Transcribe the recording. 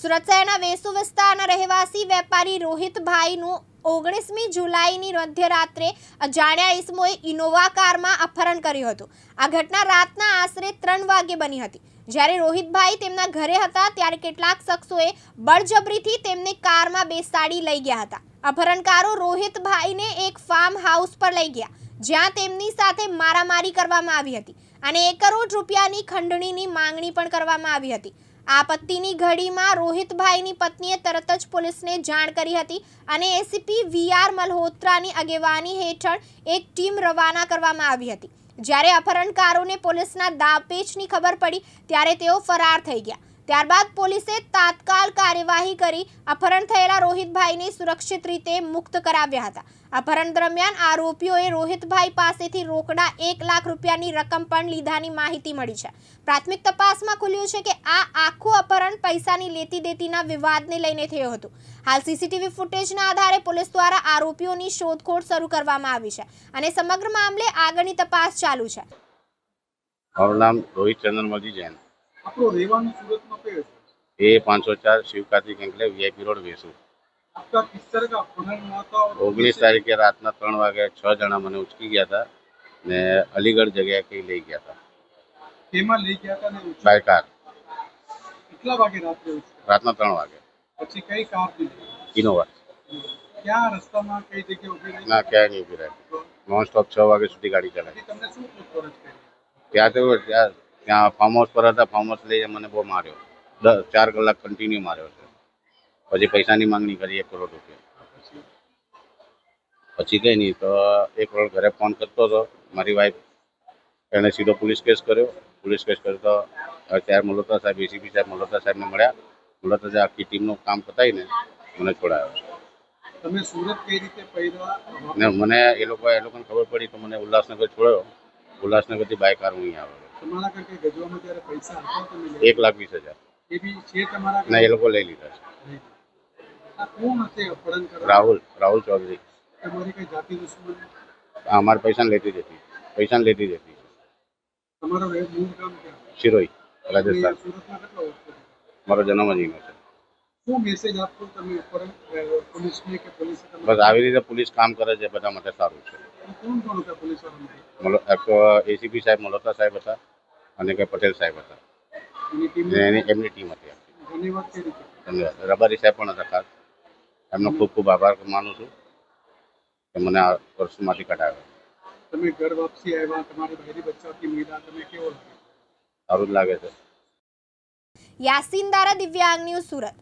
સુરત શહેરના વેસુ વિસ્તારના રહેવાસી વેપારી રોહિતભાઈનું ઓગણીસમી જુલાઈની મધ્યરાત્રે અજાણ્યા ઈસમોએ ઇનોવા કારમાં અપહરણ કર્યું હતું. આ ઘટના રાતના આશરે ત્રણ વાગે બની હતી. જ્યારે રોહિતભાઈ તેમના ઘરે હતા, ત્યારે કેટલાક શખ્સોએ બળજબરીથી તેમને કારમાં બેસાડી લઈ ગયા હતા. અપહરણકારો રોહિતભાઈને એક ફાર્મ હાઉસ પર લઈ ગયા, જ્યાં તેમની સાથે મારામારી કરવામાં આવી હતી અને એક કરોડ રૂપિયાની ખંડણીની માંગણી પણ કરવામાં આવી હતી. આપત્તિની ઘડીમાં રોહિતભાઈની પત્નીએ તરત જ પોલીસને જાણ કરી હતી અને એસીપી વીઆર મલ્હોત્રાની આગેવાની હેઠળ એક ટીમ રવાના કરવામાં આવી હતી. જ્યારે અપહરણકારોને પોલીસના દાપેચની ખબર પડી, ત્યારે તેઓ ફરાર થઈ ગયા. ત્યારબાદ પોલીસે તાત્કાલ કાર્યવાહી કરી અપહરણ થયેલા રોહિતભાઈને સુરક્ષિત રીતે મુક્ત કરાવ્યા હતા. અપહરણ દરમિયાન આરોપીઓએ રોહિતભાઈ પાસેથી રોકડા એક લાખ રૂપિયાની રકમ પણ લીધાની માહિતી મળી છે. પ્રાથમિક તપાસમાં ખુલ્યું છે કે આ આખું અપહરણ પૈસાની લેતી દેતીના વિવાદને લઈને થયું હતું. હાલ સીસીટીવી ફૂટેજના આધારે પોલીસ દ્વારા આરોપીઓની શોધખોળ શરૂ કરવામાં આવી છે અને સમગ્ર મામલે આગળની તપાસ ચાલુ છે. મારું નામ રોહિત ચંદ્રમલજી જૈન આપણું રહેવાનું સુરતમાં કયું છે? એ પાંચસો ચાર શિવ કાર્તિક અંકલે વીઆઈપી રોડ વેસુ. ઓગણીસ તારીખે રાતના ત્રણ વાગે છ જણા મને ઉચકી ગયા હતા ને અલીગઢ જગ્યા કઈ લઈ ગયા હતા. બાય કાર કેટલા વાગે રાત્રે રાતના ત્રણ વાગે. પછી કઈ કાર ઇનોવા ક્યાં રસ્તામાં કઈ જગ્યાએ ના ક્યાંય નહીં ઊભી રહી. નોન સ્ટોપ છ વાગે સુધી ગાડી ચલાવી. તમને શું ત્યાં તો ત્યાં ફાર્મ હાઉસ પર હતા ફાર્મ હાઉસ લઈને મને બહુ માર્યો. ચાર કલાક કન્ટિન્યુ માર્યો છે. પછી પૈસાની માંગણી કરી એક કરોડ રૂપિયા. પછી કંઈ નહીં તો એક કરોડ ઘરે ફોન કરતો હતો. મારી વાઈફ એણે સીધો પોલીસ કેસ કર્યો. પોલીસ કેસ કર્યો તો ત્યારે મલ્હોત્રા સાહેબ એસીપી સાહેબ મલ્હોત્રા સાહેબને મળ્યા. મલ્હોત્રા સાહેબ આખી ટીમનું કામ પતાવીને મને છોડાયો. તમે સુરત કઈ રીતે પહેર્યા? ને મને એ લોકો એ લોકોને ખબર પડી તો મને ઉલ્લાસનગર છોડ્યો. ઉલ્લાસનગરથી બાય કાર હું અહીંયા આવ્યો. તમારા ઘર ગજવામાં ત્યારે પૈસા હતા તમે એક લાખ વીસ હજાર. એ બી છે તમારા ને એ લોકો લઈ લીધા છે. આ કોણ હશે અપહરણ કરવા? રાહુલ રાહુલ ચૌધરી. તમારી કઈ જાતિ દુશ્મન અમારે પૈસાને લેતી જતી પૈસા લેતી જતી તમારો રહે- મૂળ ગામ ક્યાં? શિરોઈ રાજસ્થાન. સુરતમાં કેટલા મારો જન્મ જ અહીંનો છે. શું મેસેજ આપશો તમે અપહરણ પોલીસને કે પોલીસે બસ આવી રીતે પોલીસ કામ કરે છે બધા માટે સારું છે. કોણ કોણ હતા પોલીસ વાળામાં એસીપી સાહેબ મલોતા સાહેબ હતા અને કે પટેલ સાહેબ હતા. એની એમની ટીમ હતી. ધન્યવાદ રબારી સાહેબ પણ હતા ખાસ. એમનો ખૂબ ખૂબ આભાર માનું છું કે મને આ વર્ષમાંથી કઢાવ્યો. તમે ઘર વાપસી આવ્યા તમારી બહેરી બચ્ચાથી મળ્યા તમે કેવો લાગે સારું જ લાગે છે. યાસીન દારા દિવ્યાંગ ન્યૂઝ સુરત.